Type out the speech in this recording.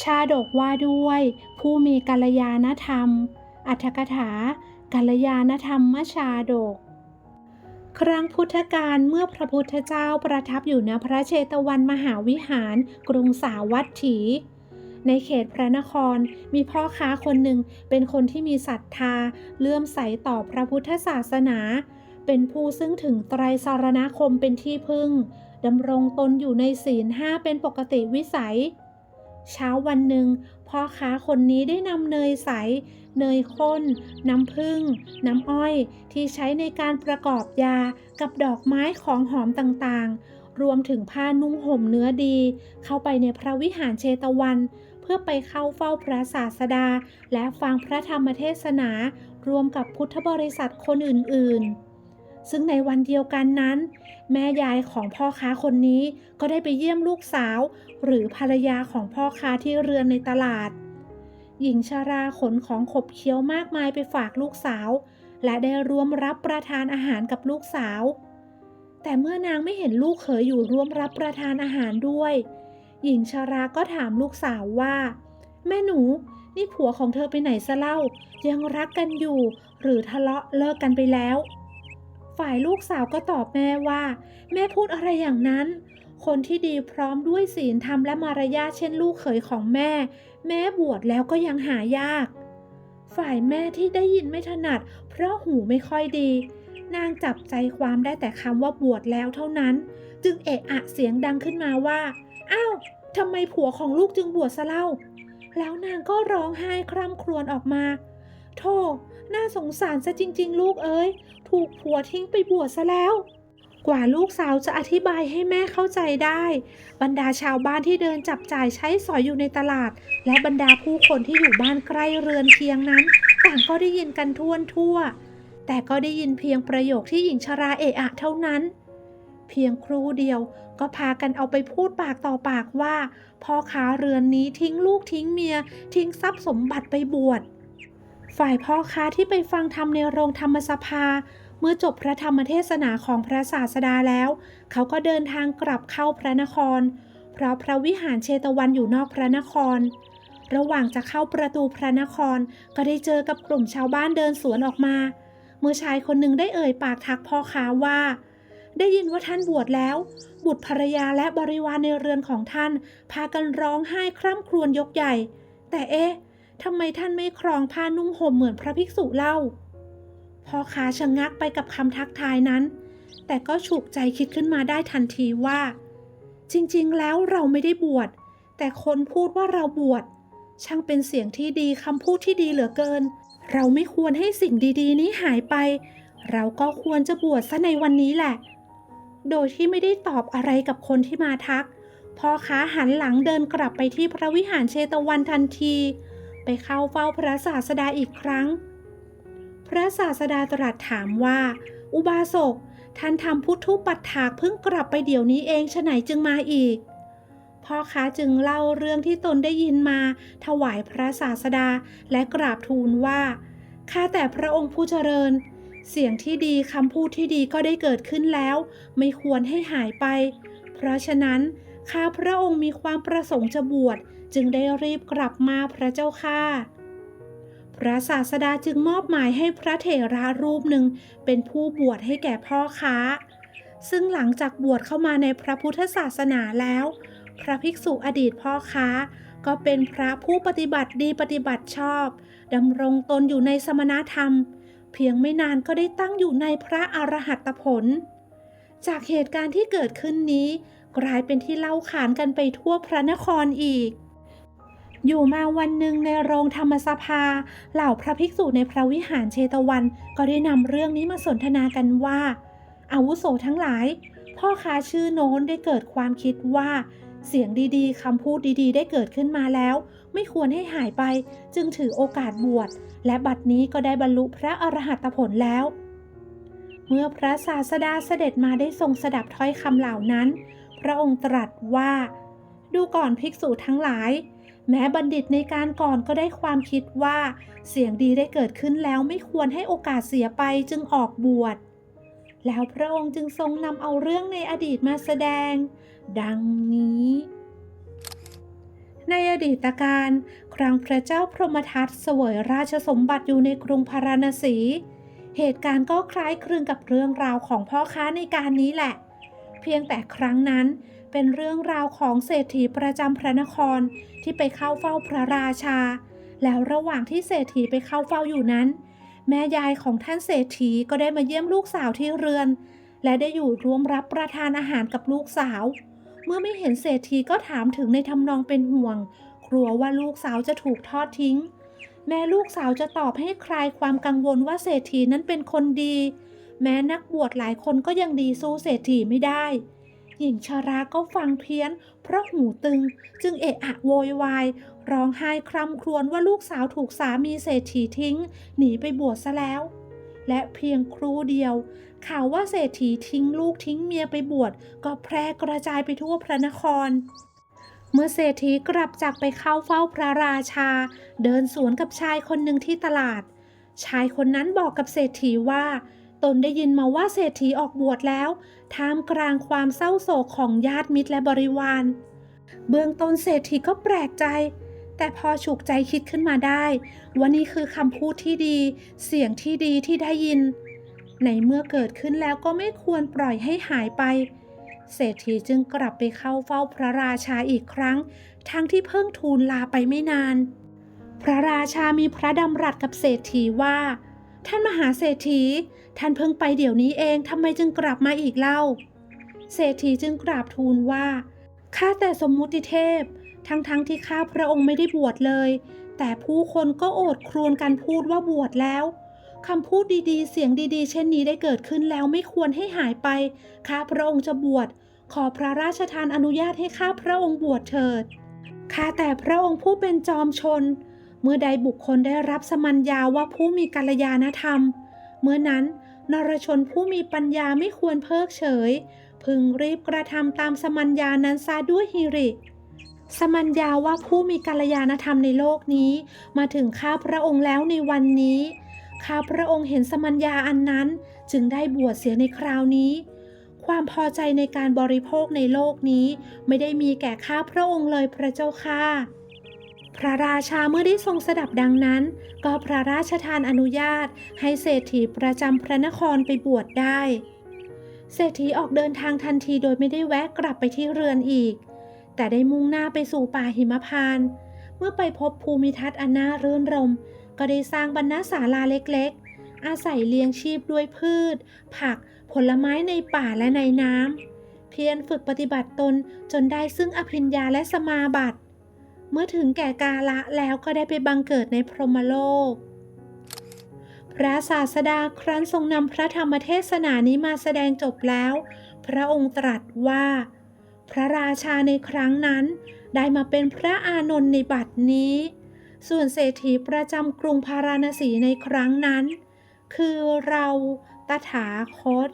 ชาดกว่าด้วย ผู้มีกัลยาณธรรม อัตถกถา กัลยาณธรรมชาดก ครั้งพุทธกาลเมื่อพระพุทธเจ้าประทับอยู่ณพระเชตวันมหาวิหาร กรุงสาวัตถี ในเขตพระนครมีพ่อค้าคนหนึ่งเป็นคนที่มีศรัทธา เลื่อมใสต่อพระพุทธศาสนา เป็นผู้ซึ่งถึงไตรสารณคมเป็นที่พึ่งดำรงตนอยู่ในศีลห้าเป็นปกติวิสัย เช้าวันหนึ่งพ่อค้าคนนี้ได้นำเนยใส เนยข้น น้ำผึ้ง น้ำอ้อย ที่ใช้ในการประกอบยากับดอกไม้ของหอมต่างๆ รวมถึงผ้านุ่งห่มเนื้อดี เข้าไปในพระวิหารเชตวัน เพื่อไปเข้าเฝ้าพระศาสดา และฟังพระธรรมเทศนา รวมกับพุทธบริษัทคนอื่นๆ ซึ่งในวันเดียวกันนั้น แม่ยายของพ่อค้าคนนี้ก็ได้ไปเยี่ยมลูกสาว หรือภรรยาของพ่อค้าที่เรือนในตลาด หญิงชาราขนของขบเคี้ยวมากมายไปฝากลูกสาว และได้ร่วมรับประทานอาหารกับลูกสาว แต่เมื่อนางไม่เห็นลูกเขยอยู่ร่วมรับประทานอาหารด้วย หญิงชาราก็ถามลูกสาวว่า แม่หนูนี่ผัวของเธอไปไหนซะเล่า ยังรักกันอยู่ หรือทะเลาะเลิกกันไปแล้ว ฝ่ายลูกสาวก็ตอบแม่ว่า แม่พูดอะไรอย่างนั้น คนที่ดีพร้อมด้วยศีลธรรมและมารยาทเช่นลูกเขยของแม่ แม่บวชแล้วก็ยังหายาก ฝ่ายแม่ที่ได้ยินไม่ถนัด เพราะหูไม่ค่อยดี นางจับใจความได้แต่คำว่าบวชแล้วเท่านั้น จึงเอะอะเสียงดังขึ้นมาว่าอ้าวทำไมผัวของลูกจึงบวชซะเล่า แล้วนางก็ร้องไห้คร่ำครวญออกมา โธ่ น่าสงสารซะจริง ๆ ลูกเอ้ย ถูกผัวทิ้งไปบวชซะแล้ว กว่าลูกสาวจะอธิบายให้แม่เข้าใจได้ บรรดาชาวบ้านที่เดินจับจ่ายใช้สอยอยู่ในตลาด และบรรดาผู้คนที่อยู่บ้านใกล้เรือนเคียงนั้น ต่างก็ได้ยินกันทั่วทั่ว แต่ก็ได้ยินเพียงประโยคที่หญิงชราเอะอะเท่านั้นเพียงครู่เดียวก็พากันเอาไปพูดปากต่อปากว่าพ่อค้าเรือนนี้ทิ้งลูกทิ้งเมีย ทิ้งทรัพย์สมบัติไปบวช ฝ่ายพ่อค้าที่ไปฟังธรรมในโรงธรรมสภา เมื่อจบพระธรรมเทศนาของพระศาสดาแล้ว เขาก็เดินทางกลับเข้าพระนคร เพราะพระวิหารเชตวันอยู่นอกพระนคร ระหว่างจะเข้าประตูพระนคร ก็ได้เจอกับกลุ่มชาวบ้านเดินสวนออกมา เมื่อชายคนหนึ่งได้เอ่ยปากทักพ่อค้าว่า ได้ยินว่าท่านบวชแล้ว บุตรภรรยาและบริวารในเรือนของท่าน พากันร้องไห้คร่ำครวญยกใหญ่ แต่เอ๊ะ ทำไมท่านไม่ครองผ้านุ่งห่มเหมือนพระภิกษุเล่า พ่อค้าชะงงักไปกับคำทักทายนั้น แต่ก็ฉุกใจคิดขึ้นมาได้ทันทีว่า จริงๆ แล้วเราไม่ได้บวช แต่คนพูดว่าเราบวช ช่างเป็นเสียงที่ดีคำพูดที่ดีเหลือเกิน เราไม่ควรให้สิ่งดีๆ นี้หายไป เราก็ควรจะบวชซะในวันนี้แหละ โดยที่ไม่ได้ตอบอะไรกับคนที่มาทัก พ่อค้าหันหลังเดินกลับไปที่พระวิหารเชตวันทันที เข้าเฝ้าพระศาสดาอีกครั้ง พระศาสดาตรัสถามว่า อุบาสกท่านทำพุทธุปัฏฐากเพิ่งกลับไปเดี๋ยวนี้เองฉะไหนจึงมาอีก พ่อค้าจึงเล่าเรื่องที่ตนได้ยินมา ถวายพระศาสดาและกราบทูลว่าข้าแต่พระองค์ผู้เจริญ เสียงที่ดีคำพูดที่ดีก็ได้เกิดขึ้นแล้ว ไม่ควรให้หายไป เพราะฉะนั้นข้าพระองค์มีความประสงค์จะบวช จึงได้รีบกลับมาพระเจ้าค่ะ พระศาสดาจึงมอบหมายให้พระเถระรูปหนึ่งเป็นผู้บวชให้แก่พ่อค้า ซึ่งหลังจากบวชเข้ามาในพระพุทธศาสนาแล้ว พระภิกษุอดีตพ่อค้าก็เป็นพระผู้ปฏิบัติดีปฏิบัติชอบดำรงตนอยู่ในสมณธรรม เพียงไม่นานก็ได้ตั้งอยู่ในพระอรหัตผล จากเหตุการณ์ที่เกิดขึ้นนี้ กลายเป็นที่เล่าขานกันไปทั่วพระนครอีก อยู่มาวันหนึ่งในโรงธรรมสภา เหล่าพระภิกษุในพระวิหารเชตวัน ก็ได้นำเรื่องนี้มาสนทนากันว่า อาวุโสทั้งหลาย พ่อค้าชื่อโน้นได้เกิดความคิดว่า เสียงดีๆคำพูดดีๆ ได้เกิดขึ้นมาแล้ว ไม่ควรให้หายไป จึงถือโอกาสบวช และบัดนี้ก็ได้บรรลุพระอรหัตผลแล้ว เมื่อพระศาสดาเสด็จมาได้ทรงสดับถ้อยคำเหล่านั้น พระองค์ตรัสว่า ดูก่อนภิกษุทั้งหลาย แม้บัณฑิตในการก่อนก็ได้ความคิดว่า เสียงดีได้เกิดขึ้นแล้วไม่ควรให้โอกาสเสียไปจึงออกบวช แล้วพระองค์จึงทรงนำเอาเรื่องในอดีตมาแสดง ดังนี้ ในอดีตการ ครั้งพระเจ้าพรหมทัตเสวยราชสมบัติอยู่ในกรุงพาราณสี เหตุการณ์ก็คล้ายคลึงกับเรื่องราวของพ่อค้าในการนี้แหละ เพียงแต่ครั้งนั้น เป็นเรื่องราวของเศรษฐีประจำพระนครที่ไปเข้าเฝ้าพระราชา แล้วระหว่างที่เศรษฐีไปเข้าเฝ้าอยู่นั้น แม่ยายของท่านเศรษฐีก็ได้มาเยี่ยมลูกสาวที่เรือน และได้อยู่ร่วมรับประทานอาหารกับลูกสาว เมื่อไม่เห็นเศรษฐีก็ถามถึงในทำนองเป็นห่วงกลัวว่าลูกสาวจะถูกทอดทิ้ง แม่ลูกสาวจะตอบให้คลายความกังวลว่าเศรษฐีนั้นเป็นคนดี แม้นักบวชหลายคนก็ยังดีสู้เศรษฐีไม่ได้ หญิงชาราก็ฟังเพี้ยน เพราะหูตึง จึงเอะอะโวยวาย ร้องไห้คร่ำครวญว่าลูกสาวถูกสามีเศรษฐีทิ้ง หนีไปบวชซะแล้ว และเพียงครู่เดียว ข่าวว่าเศรษฐีทิ้งลูกทิ้งเมียไปบวชก็แพร่กระจายไปทั่วพระนครเมื่อเศรษฐีกลับจากไปเข้าเฝ้าพระราชา เดินสวนกับชายคนหนึ่งที่ตลาด ชายคนนั้นบอกกับเศรษฐีว่า ตนได้ยินมาว่าเศรษฐีออกบวชแล้วท่ามกลางความเศร้าโศกของญาติมิตรและบริวาร เบื้องต้นเศรษฐีก็แปลกใจ แต่พอฉุกใจคิดขึ้นมาได้ว่านี่คือคำพูดที่ดี เสียงที่ดีที่ได้ยิน ในเมื่อเกิดขึ้นแล้วก็ไม่ควรปล่อยให้หายไป เศรษฐีจึงกลับไปเข้าเฝ้าพระราชาอีกครั้ง ทั้งที่เพิ่งทูลลาไปไม่นาน พระราชามีพระดำรัสกับเศรษฐีว่า ท่านมหาเศรษฐี ท่านเพิ่งไปเดี๋ยวนี้เองทำไมจึงกลับมาอีกเล่า เศรษฐีจึงกราบทูลว่าข้าแต่สมมุติเทพ ทั้งๆทที่ข้าพระองค์ไม่ได้บวชเลย แต่ผู้คนก็โอดครวญกันพูดว่าบวชแล้วคำพูดดีๆ เสียงดีๆ เช่นนี้ได้เกิดขึ้นแล้วไม่ควรให้หายไป ข้าพระองค์จะบวช ขอพระราชทานอนุญาตให้ข้าพระองค์บวชเถิด ข้าแต่พระองค์ผู้เป็นจอมชน เมื่อใดบุคคลได้รับสมัญญาว่าผู้มีกัลยาณธรรม เมื่อนั้นนรชนผู้มีปัญญาไม่ควรเพิกเฉย พึงรีบกระทำตามสมัญญานั้นซาด้วยฮิริ สมัญญาว่าผู้มีกัลยาณธรรมในโลกนี้ มาถึงข้าพระองค์แล้วในวันนี้ข้าพระองค์เห็นสมัญญาอันนั้นจึงได้บวชเสียในคราวนี้ ความพอใจในการบริโภคในโลกนี้ ไม่ได้มีแก่ข้าพระองค์เลยพระเจ้าค่ะ พระราชาเมื่อได้ทรงสดับดังนั้น ก็พระราชทานอนุญาตให้เศรษฐีประจำพระนครไปบวชได้ เศรษฐีออกเดินทางทันทีโดยไม่ได้แวะกลับไปที่เรือนอีก แต่ได้มุ่งหน้าไปสู่ป่าหิมพานต์เมื่อไปพบภูมิทัศน์อันน่ารื่นรม ก็ได้สร้างบรรณศาลาเล็กๆ อาศัยเลี้ยงชีพด้วยพืช ผัก ผลไม้ในป่าและในน้ำเพียรฝึกปฏิบัติตนจนได้ซึ่งอภิญญาและสมาบัติ เมื่อถึงแก่กาละแล้วก็ได้ไปบังเกิดในพรหมโลก พระศาสดาครั้นทรงนำพระธรรมเทศนานี้มาแสดงจบแล้ว พระองค์ตรัสว่า พระราชาในครั้งนั้น ได้มาเป็นพระอานนท์ในบัดนี้ ส่วนเศรษฐีประจำกรุงพาราณสีในครั้งนั้น คือเราตถาคต